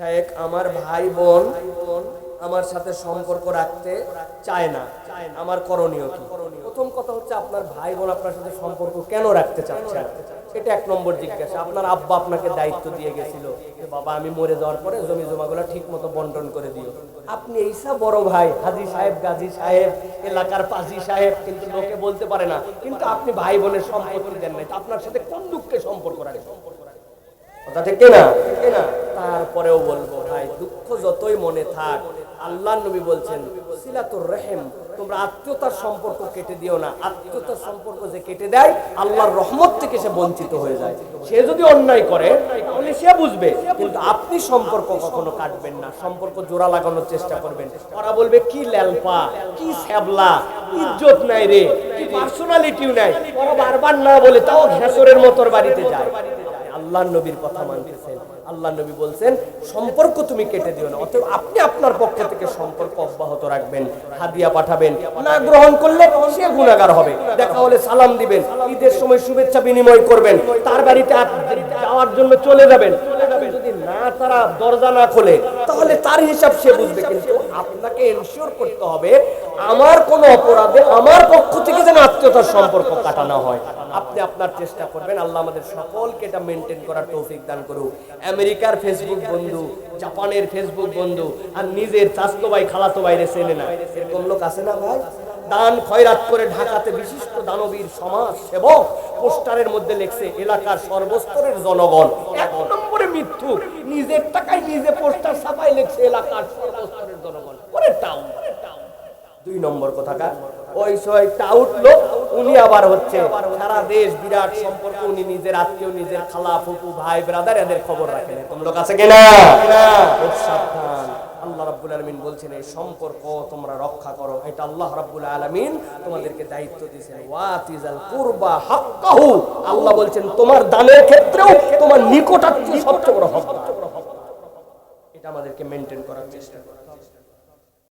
শেখ আমার ভাই বোন আমার সাথে সম্পর্ক রাখতে চায় না। আমার করণীয় কি? প্রথম কথা হচ্ছে আপনার ভাই বোন আপনার সাথে সম্পর্ক কেন রাখতে চাচ্ছে এটা এক নম্বর জিজ্ঞাসা। আপনার আব্বা আপনাকে দায়িত্ব দিয়ে গেছিল বাবা, আমি মরে যাওয়ার পরে জমি জমাগুলো ঠিক মতো বন্টন করে দিও। আপনি এইসা বড় ভাই, হাজি সাহেব, গাজী সাহেব, এলাকার পাজি সাহেব, কিন্তু লোকে বলতে পারে না। কিন্তু আপনি ভাই বোনের সম্পত্তি দেন নাই। আপনার সাথে কোন দুঃখে সম্পর্ক রাখে কথা ঠিক না তারপরেও বলব, ভাই, দুঃখ যতই মনে থাক, আল্লাহ নবী বলছেন, সিলাতুর রহেম, তোমরা আত্মীয়তার সম্পর্ক কেটে দিও না। আত্মীয়তার সম্পর্ক যে কেটে দেয়, আল্লাহর রহমত থেকে সে বঞ্চিত হয়ে যায়। সে যদি অন্যায় করে, তাহলে সে বুঝবে, কিন্তু আপনি সম্পর্ক কখনো কাটবেন না। সম্পর্ক জোড়া লাগানোর চেষ্টা করবেন। ওরা বলবে, কি ল্যালপা কি শ্যাবলা, ইজ্জত নাই রে, কি পার্সোনালিটিও নাই। ওরা বারবার না বলে, তাও ঘেসরের মতোর বাড়িতে যায়। আল্লাহ নবীর কথা মানতেছেন। আল্লাহ নবী বলছেন, সম্পর্ক তুমি কেটে দিও না, অতএব আপনি আপনার পক্ষ থেকে সম্পর্ক অব্যাহত রাখবেন, হাদিয়া পাঠাবেন। না গ্রহণ করলে সে গুণাগার হবে। দেখা হলে সালাম দিবেন, ঈদের সময় শুভেচ্ছা বিনিময় করবেন, তার বাড়িতে যাওয়ার জন্য চলে যাবেন। না তারা দরজা না খোলে, তাহলে তার হিসাব সে বুঝবে। কিন্তু আপনাকে এনশিওর করতে হবে, আমার কোনো অপরাধে আমার পক্ষ থেকে যেন সম্পর্ক কাটানো হয়। আপনি আপনার চেষ্টা করবেন, আল্লাহ আমাদের সকলকে এটা মেনটেন করার তৌফিক দান করুক। আমেরিকার ফেসবুক বন্ধু, জাপানের ফেসবুক বন্ধু, আর নিজের চাস্তো ভাই, খালাতো বাইরে চেনে না। এরকম লোক আছে না ভাই? দান খয়রাত করে ঢাকাতে বিশিষ্ট দানবীর সমাজ সেবক পোস্টারের মধ্যে লেখছে, এলাকার সর্বস্তরের জনগণ। এক নম্বরে মৃত্যু। নিজের টাকায় নিজে পোস্টার ছাপাই লেখছে, এলাকার সর্বস্তরের জনগণ। করে টাউন। দুই নম্বর কথাটা ওই সময় টাউট লোক উনি আবার হচ্ছে সারা দেশ বিরাট সম্পর্ক, উনি নিজের আত্মীয়, নিজের খালা, ফুপু, ভাই ব্রাদার এদের খবর রাখেন। এরকম লোক আছে কিনা? সাবধান। আল্লাহ রাব্বুল আলামিন বলছেন, এই সম্পর্ক তোমরা রক্ষা করো। এটা আল্লাহ রাব্বুল আলামিন তোমাদেরকে দায়িত্ব দিয়েছেন। ওয়াতিজাল কুরবা হাক্কাহু। আল্লাহ বলছেন, তোমার দানের ক্ষেত্রেও তোমার নিকটাত্মীয় সবচেয়ে বড় হক। এটা আমাদেরকে মেনটেন করার চেষ্টা হবে।